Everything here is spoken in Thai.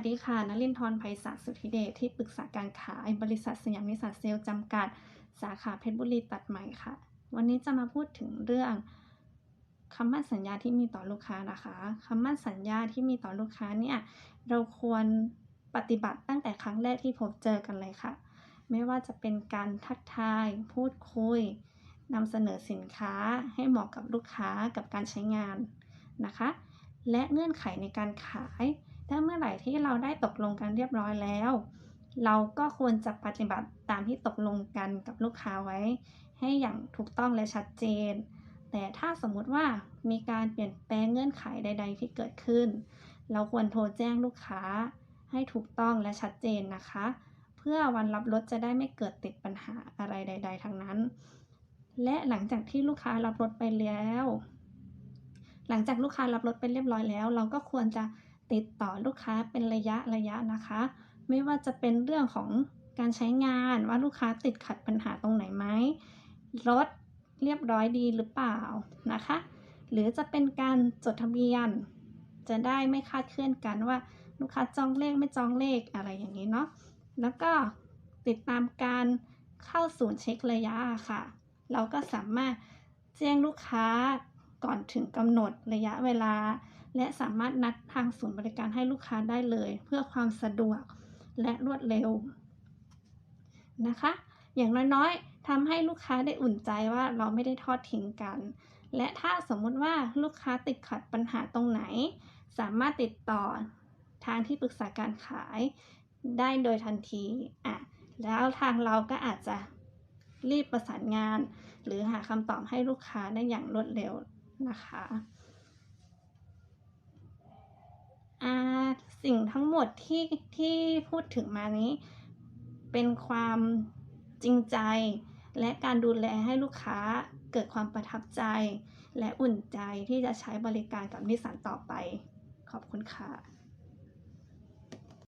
วัสดีค่ะนลินทร์ไพศาลสุธิเดชที่ปรึกษาการขายบริษัทสยามนิสสันเซลจำกัด สาขาเพชรบุรีตัดใหม่ค่ะ วันนี้จะมาพูดถึงเรื่องคำมั่นสัญญาที่มีต่อลูกค้านะคะคำมั่นสัญญาที่มีต่อลูกค้าเนี่ยเราควรปฏิบัติตั้งแต่ครั้งแรกที่พบเจอกันเลยค่ะ ไม่ว่าจะเป็นการทักทาย พูดคุยนำเสนอสินค้าให้เหมาะกับลูกค้ากับการใช้งานนะคะ และเงื่อนไขในการขาย ถ้าเมื่อไหร่ที่เราได้ตกลงกันเรียบร้อยแล้ว เราก็ควรจะปฏิบัติตามที่ตกลงกันกับลูกค้าไว้ ให้อย่างถูกต้องและชัดเจน แต่ถ้าสมมุติว่ามีการเปลี่ยนแปลงเงื่อนไขใด ๆ ที่เกิดขึ้น เราควรโทรแจ้งลูกค้า ให้ถูกต้องและชัดเจนนะคะ เพื่อวันรับรถจะได้ไม่เกิดติดปัญหาอะไรใด ๆ ทั้งนั้น และหลังจากที่ลูกค้ารับรถไปแล้ว หลังจากลูกค้ารับรถไปเรียบร้อยแล้ว เราก็ควรจะ ติดต่อลูกค้าเป็นระยะระยะนะคะ ไม่ว่าจะเป็นเรื่องของการใช้งานว่าลูกค้าติดขัดปัญหาตรงไหนไหมรถเรียบร้อยดีหรือเปล่านะคะ หรือจะเป็นการจดทะเบียน จะได้ไม่คาดเคลื่อนกันว่าลูกค้าจองเลขไม่จองเลขอะไรอย่างนี้เนาะแล้วก็ติดตามการเข้าศูนย์เช็คระยะค่ะ เราก็สามารถแจ้งลูกค้าก่อนถึงกำหนดระยะเวลา และสามารถนัดทางศูนย์บริการให้ลูกค้าได้เลย เพื่อความสะดวกและรวดเร็วนะคะ อย่างน้อยๆทำให้ลูกค้าได้อุ่นใจว่าเราไม่ได้ทอดทิ้งกัน และถ้าสมมุติว่าลูกค้าติดขัดปัญหาตรงไหน สามารถติดต่อทางที่ปรึกษาการขายได้โดยทันทีอะแล้วทางเราก็อาจจะรีบประสานงาน หรือหาคำตอบให้ลูกค้าได้อย่างรวดเร็วนะคะอ่า สิ่งทั้งหมดที่ที่พูดถึงมานี้ เป็นความจริงใจ และการดูแลให้ลูกค้าเกิดความประทับใจ และอุ่นใจที่จะใช้บริการกับนิสสันต่อไป ขอบคุณค่ะ